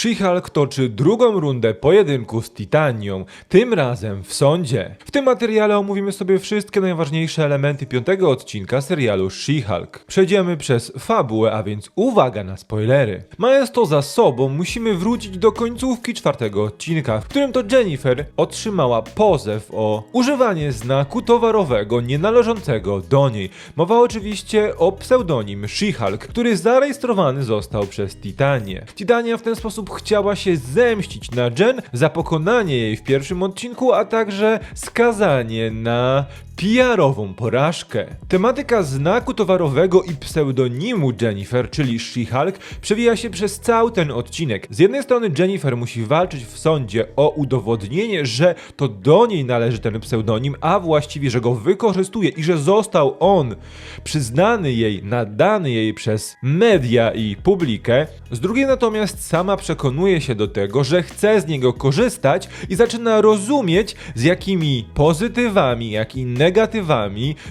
She-Hulk toczy drugą rundę pojedynku z Titanią, tym razem w sądzie. W tym materiale omówimy sobie wszystkie najważniejsze elementy piątego odcinka serialu She-Hulk. Przejdziemy przez fabułę, a więc uwaga na spoilery. Mając to za sobą, musimy wrócić do końcówki czwartego odcinka, w którym to Jennifer otrzymała pozew o używanie znaku towarowego nienależącego do niej. Mowa oczywiście o pseudonim She-Hulk, który zarejestrowany został przez Titanię. Titania w ten sposób chciała się zemścić na Jen za pokonanie jej w pierwszym odcinku, a także skazanie na PR-ową porażkę. Tematyka znaku towarowego i pseudonimu Jennifer, czyli She-Hulk, przewija się przez cały ten odcinek. Z jednej strony Jennifer musi walczyć w sądzie o udowodnienie, że to do niej należy ten pseudonim, a właściwie, że go wykorzystuje i że został on przyznany jej, nadany jej przez media i publikę. Z drugiej natomiast sama przekonuje się do tego, że chce z niego korzystać i zaczyna rozumieć, z jakimi pozytywami, jak i negatywami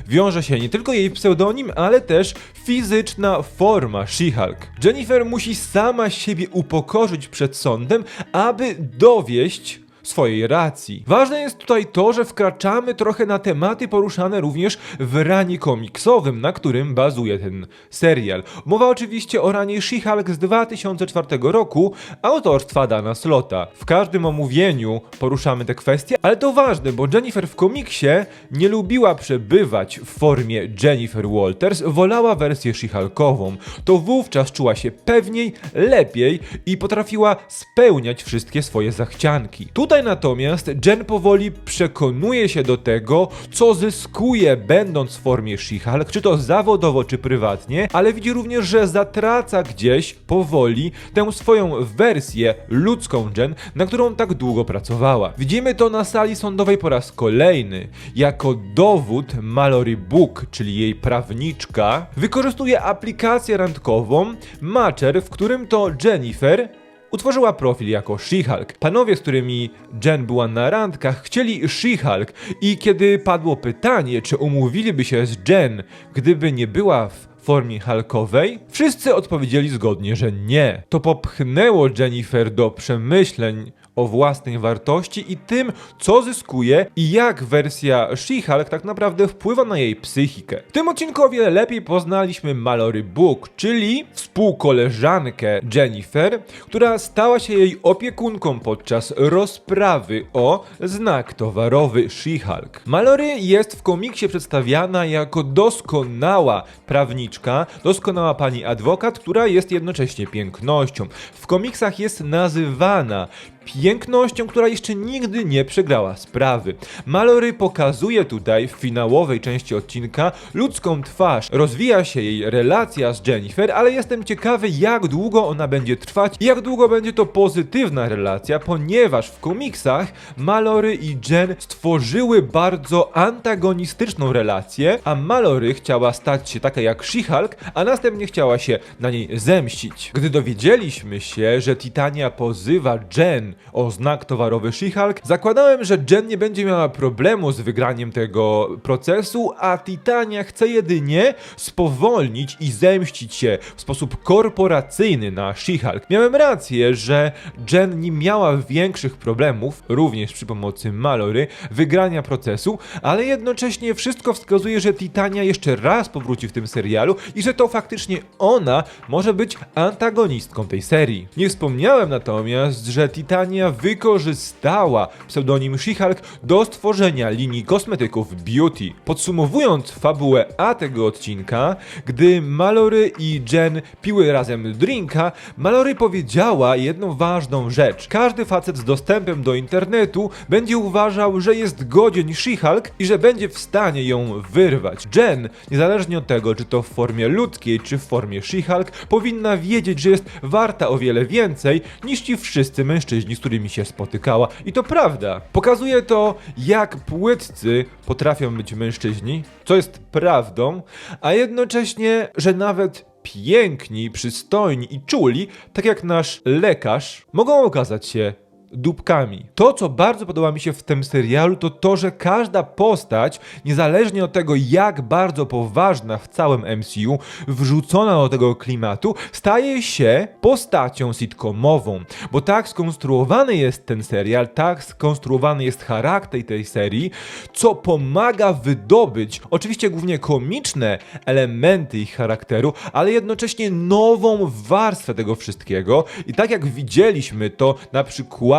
wiąże się nie tylko jej pseudonim, ale też fizyczna forma She-Hulk. Jennifer musi sama siebie upokorzyć przed sądem, aby dowieść swojej racji. Ważne jest tutaj to, że wkraczamy trochę na tematy poruszane również w ranie komiksowym, na którym bazuje ten serial. Mowa oczywiście o ranie She-Hulk z 2004 roku autorstwa Dana Slota. W każdym omówieniu poruszamy te kwestie, ale to ważne, bo Jennifer w komiksie nie lubiła przebywać w formie Jennifer Walters, wolała wersję She-Hulkową. To wówczas czuła się pewniej, lepiej i potrafiła spełniać wszystkie swoje zachcianki. Tutaj natomiast Jen powoli przekonuje się do tego, co zyskuje będąc w formie She-Hulk, czy to zawodowo, czy prywatnie, ale widzi również, że zatraca gdzieś powoli tę swoją wersję ludzką Jen, na którą tak długo pracowała. Widzimy to na sali sądowej po raz kolejny. Jako dowód Mallory Book, czyli jej prawniczka, wykorzystuje aplikację randkową Matcher, w którym to Jennifer Utworzyła profil jako She-Hulk. Panowie, z którymi Jen była na randkach, chcieli She-Hulk i kiedy padło pytanie, czy umówiliby się z Jen, gdyby nie była w formie Hulkowej, wszyscy odpowiedzieli zgodnie, że nie. To popchnęło Jennifer do przemyśleń o własnej wartości i tym, co zyskuje i jak wersja She-Hulk tak naprawdę wpływa na jej psychikę. W tym odcinku o wiele lepiej poznaliśmy Mallory Book, czyli współkoleżankę Jennifer, która stała się jej opiekunką podczas rozprawy o znak towarowy She-Hulk. Mallory jest w komiksie przedstawiana jako doskonała prawniczka, doskonała pani adwokat, która jest jednocześnie pięknością. W komiksach jest nazywana pięknością, która jeszcze nigdy nie przegrała sprawy. Mallory pokazuje tutaj w finałowej części odcinka ludzką twarz. Rozwija się jej relacja z Jennifer, ale jestem ciekawy jak długo ona będzie trwać i jak długo będzie to pozytywna relacja, ponieważ w komiksach Mallory i Jen stworzyły bardzo antagonistyczną relację, a Mallory chciała stać się taka jak She-Hulk, a następnie chciała się na niej zemścić. Gdy dowiedzieliśmy się, że Titania pozywa Jen o znak towarowy She-Hulk, zakładałem, że Jen nie będzie miała problemu z wygraniem tego procesu, a Titania chce jedynie spowolnić i zemścić się w sposób korporacyjny na She-Hulk. Miałem rację, że Jen nie miała większych problemów, również przy pomocy Mallory, wygrania procesu, ale jednocześnie wszystko wskazuje, że Titania jeszcze raz powróci w tym serialu i że to faktycznie ona może być antagonistką tej serii. Nie wspomniałem natomiast, że Titania wykorzystała pseudonim She-Hulk do stworzenia linii kosmetyków Beauty. Podsumowując fabułę A tego odcinka, gdy Mallory i Jen piły razem drinka, Mallory powiedziała jedną ważną rzecz. Każdy facet z dostępem do internetu będzie uważał, że jest godzien She-Hulk i że będzie w stanie ją wyrwać. Jen, niezależnie od tego, czy to w formie ludzkiej, czy w formie She-Hulk, powinna wiedzieć, że jest warta o wiele więcej niż ci wszyscy mężczyźni, z którymi się spotykała. I to prawda. Pokazuje to, jak płytcy potrafią być mężczyźni, co jest prawdą, a jednocześnie, że nawet piękni, przystojni i czuli, tak jak nasz lekarz, mogą okazać się dupkami. To, co bardzo podoba mi się w tym serialu, to to, że każda postać, niezależnie od tego, jak bardzo poważna w całym MCU, wrzucona do tego klimatu, staje się postacią sitcomową. Bo tak skonstruowany jest ten serial, tak skonstruowany jest charakter tej serii, co pomaga wydobyć, oczywiście głównie komiczne elementy ich charakteru, ale jednocześnie nową warstwę tego wszystkiego. I tak jak widzieliśmy to na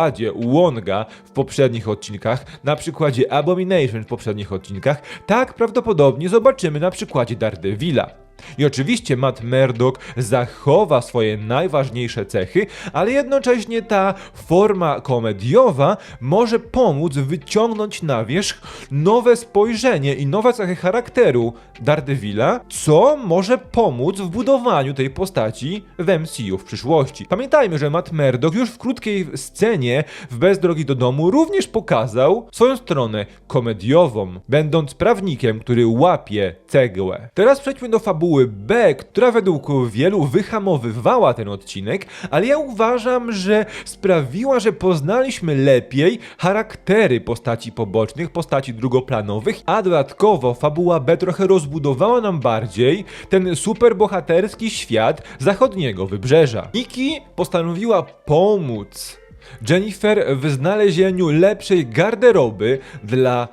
przykładzie Wonga w poprzednich odcinkach, na przykładzie Abomination w poprzednich odcinkach, tak prawdopodobnie zobaczymy na przykładzie Daredevila. I oczywiście Matt Murdock zachowa swoje najważniejsze cechy, ale jednocześnie ta forma komediowa może pomóc wyciągnąć na wierzch nowe spojrzenie i nowe cechy charakteru Daredevila, co może pomóc w budowaniu tej postaci w MCU w przyszłości. Pamiętajmy, że Matt Murdock już w krótkiej scenie w Bez drogi do domu również pokazał swoją stronę komediową, będąc prawnikiem, który łapie cegłę. Teraz przejdźmy do fabuły B, która według wielu wyhamowywała ten odcinek, ale ja uważam, że sprawiła, że poznaliśmy lepiej charaktery postaci pobocznych, postaci drugoplanowych, a dodatkowo fabuła B trochę rozbudowała nam bardziej ten superbohaterski świat zachodniego wybrzeża. Nikki postanowiła pomóc Jennifer w znalezieniu lepszej garderoby dla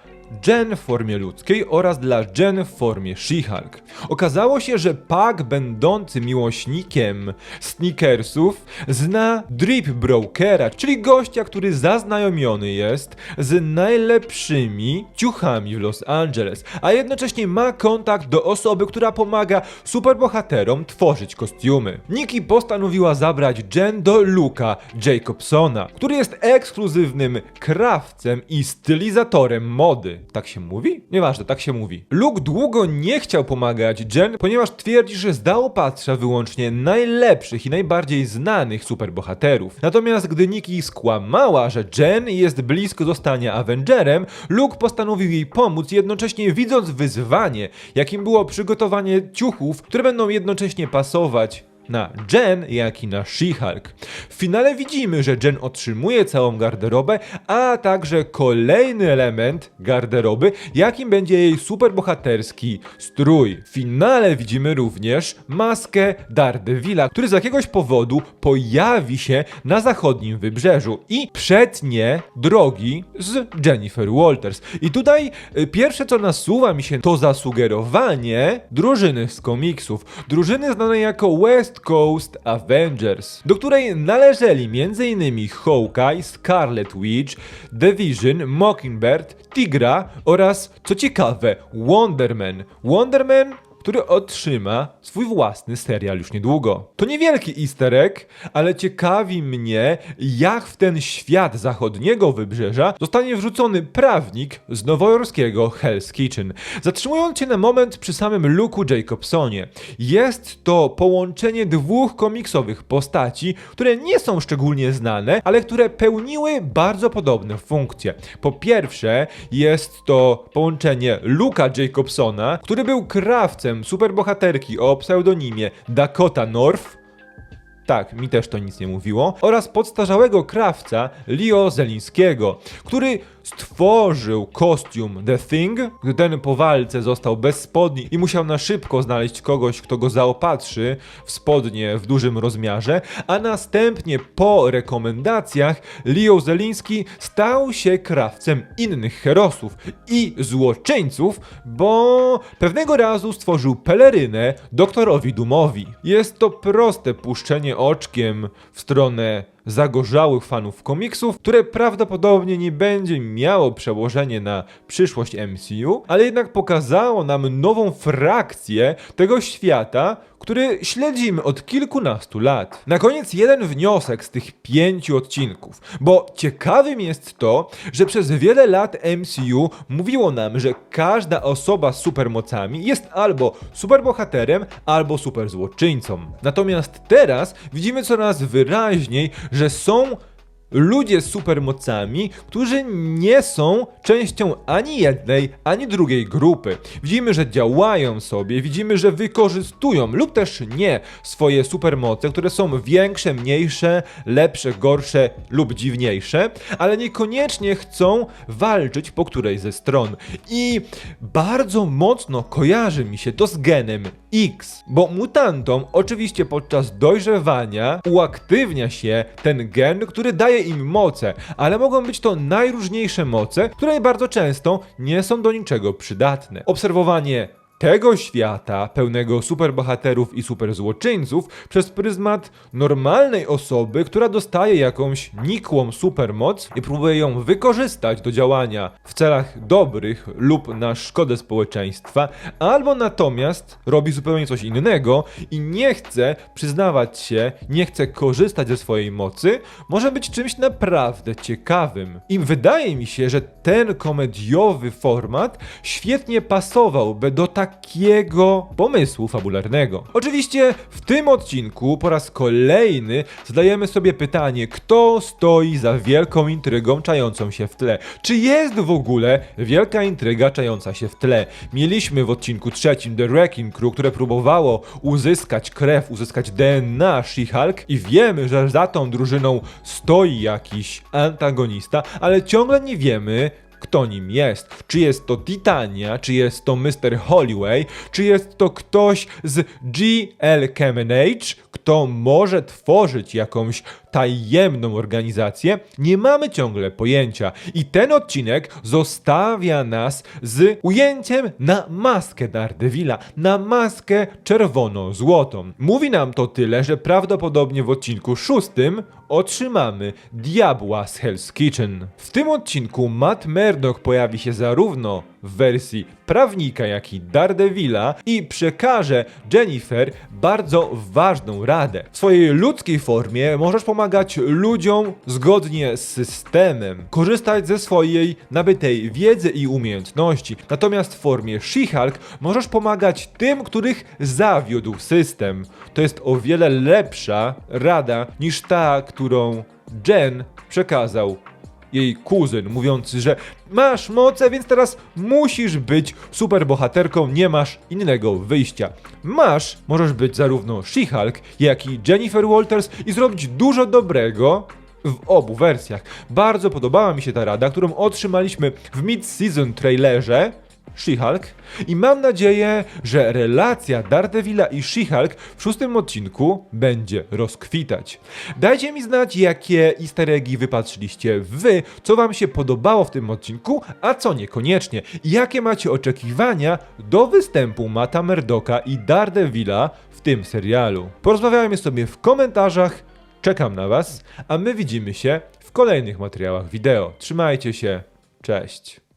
Jen w formie ludzkiej oraz dla Jen w formie She-Hulk. Okazało się, że Pak, będący miłośnikiem sneakersów, zna Drip Brokera, czyli gościa, który zaznajomiony jest z najlepszymi ciuchami w Los Angeles, a jednocześnie ma kontakt do osoby, która pomaga superbohaterom tworzyć kostiumy. Nikki postanowiła zabrać Jen do Luka Jacobsona, który jest ekskluzywnym krawcem i stylizatorem mody. Tak się mówi? Nieważne, tak się mówi. Luke długo nie chciał pomagać Jen, ponieważ twierdzi, że zaopatrza wyłącznie najlepszych i najbardziej znanych superbohaterów. Natomiast gdy Nikki skłamała, że Jen jest blisko zostania Avengerem, Luke postanowił jej pomóc, jednocześnie widząc wyzwanie, jakim było przygotowanie ciuchów, które będą jednocześnie pasować na Jen, jak i na She-Hulk. W finale widzimy, że Jen otrzymuje całą garderobę, a także kolejny element garderoby, jakim będzie jej superbohaterski strój. W finale widzimy również maskę Daredevila, który z jakiegoś powodu pojawi się na zachodnim wybrzeżu i przetnie drogi z Jennifer Walters. I tutaj y, pierwsze co nasuwa mi się to zasugerowanie drużyny z komiksów. Drużyny znanej jako West Coast Avengers, do której należeli m.in. Hawkeye, Scarlet Witch, The Vision, Mockingbird, Tigra oraz, co ciekawe, Wonderman. Wonderman który otrzyma swój własny serial już niedługo. To niewielki easter egg, ale ciekawi mnie, jak w ten świat zachodniego wybrzeża zostanie wrzucony prawnik z nowojorskiego Hell's Kitchen. Zatrzymując się na moment przy samym Luku Jacobsonie, jest to połączenie dwóch komiksowych postaci, które nie są szczególnie znane, ale które pełniły bardzo podobne funkcje. Po pierwsze, jest to połączenie Luka Jacobsona, który był krawcem superbohaterki o pseudonimie Dakota North, tak, mi też to nic nie mówiło. Oraz podstarzałego krawca Leo Zelińskiego, który stworzył kostium The Thing, gdy ten po walce został bez spodni i musiał na szybko znaleźć kogoś, kto go zaopatrzy w spodnie w dużym rozmiarze, a następnie po rekomendacjach Leo Zeliński stał się krawcem innych herosów i złoczyńców, bo pewnego razu stworzył pelerynę doktorowi Dumowi. Jest to proste puszczenie oczkiem w stronę zagorzałych fanów komiksów, które prawdopodobnie nie będzie miało przełożenie na przyszłość MCU, ale jednak pokazało nam nową frakcję tego świata, który śledzimy od kilkunastu lat. Na koniec jeden wniosek z tych pięciu odcinków, bo ciekawym jest to, że przez wiele lat MCU mówiło nam, że każda osoba z supermocami jest albo superbohaterem, albo superzłoczyńcą. Natomiast teraz widzimy coraz wyraźniej, że są ludzie z supermocami, którzy nie są częścią ani jednej, ani drugiej grupy. Widzimy, że działają sobie, widzimy, że wykorzystują lub też nie swoje supermoce, które są większe, mniejsze, lepsze, gorsze lub dziwniejsze, ale niekoniecznie chcą walczyć po której ze stron. I bardzo mocno kojarzy mi się to z genem X, bo mutantom oczywiście podczas dojrzewania uaktywnia się ten gen, który daje im moce, ale mogą być to najróżniejsze moce, które bardzo często nie są do niczego przydatne. Obserwowanie tego świata, pełnego superbohaterów i superzłoczyńców, przez pryzmat normalnej osoby, która dostaje jakąś nikłą supermoc i próbuje ją wykorzystać do działania w celach dobrych lub na szkodę społeczeństwa, albo natomiast robi zupełnie coś innego i nie chce przyznawać się, nie chce korzystać ze swojej mocy, może być czymś naprawdę ciekawym. I wydaje mi się, że ten komediowy format świetnie pasowałby do takiego pomysłu fabularnego. Oczywiście w tym odcinku po raz kolejny zadajemy sobie pytanie, kto stoi za wielką intrygą czającą się w tle. Czy jest w ogóle wielka intryga czająca się w tle? Mieliśmy w odcinku trzecim The Wrecking Crew, które próbowało uzyskać krew, uzyskać DNA She-Hulk i wiemy, że za tą drużyną stoi jakiś antagonista, ale ciągle nie wiemy, kto nim jest. Czy jest to Titania, czy jest to Mr. Holloway, czy jest to ktoś z GL Kemenage, kto może tworzyć jakąś tajemną organizację, nie mamy ciągle pojęcia. I ten odcinek zostawia nas z ujęciem na maskę Daredevila, na maskę czerwono-złotą. Mówi nam to tyle, że prawdopodobnie w odcinku szóstym otrzymamy diabła z Hell's Kitchen. W tym odcinku Matt Murdock pojawi się zarówno w wersji prawnika, jak i Daredevila i przekaże Jennifer bardzo ważną radę. W swojej ludzkiej formie możesz pomagać ludziom zgodnie z systemem, korzystać ze swojej nabytej wiedzy i umiejętności. Natomiast w formie She-Hulk możesz pomagać tym, których zawiódł system. To jest o wiele lepsza rada niż ta, którą Jen przekazał jej kuzyn, mówiący, że masz moce, więc teraz musisz być superbohaterką, nie masz innego wyjścia. Masz, możesz być zarówno She-Hulk, jak i Jennifer Walters i zrobić dużo dobrego w obu wersjach. Bardzo podobała mi się ta rada, którą otrzymaliśmy w mid-season trailerze, She-Hulk i mam nadzieję, że relacja Daredevila i She-Hulk w szóstym odcinku będzie rozkwitać. Dajcie mi znać, jakie easter eggi wypatrzyliście wy, co wam się podobało w tym odcinku, a co niekoniecznie. I jakie macie oczekiwania do występu Mata Merdocka i Daredevila w tym serialu. Porozmawiajmy sobie w komentarzach, czekam na was, a my widzimy się w kolejnych materiałach wideo. Trzymajcie się, cześć.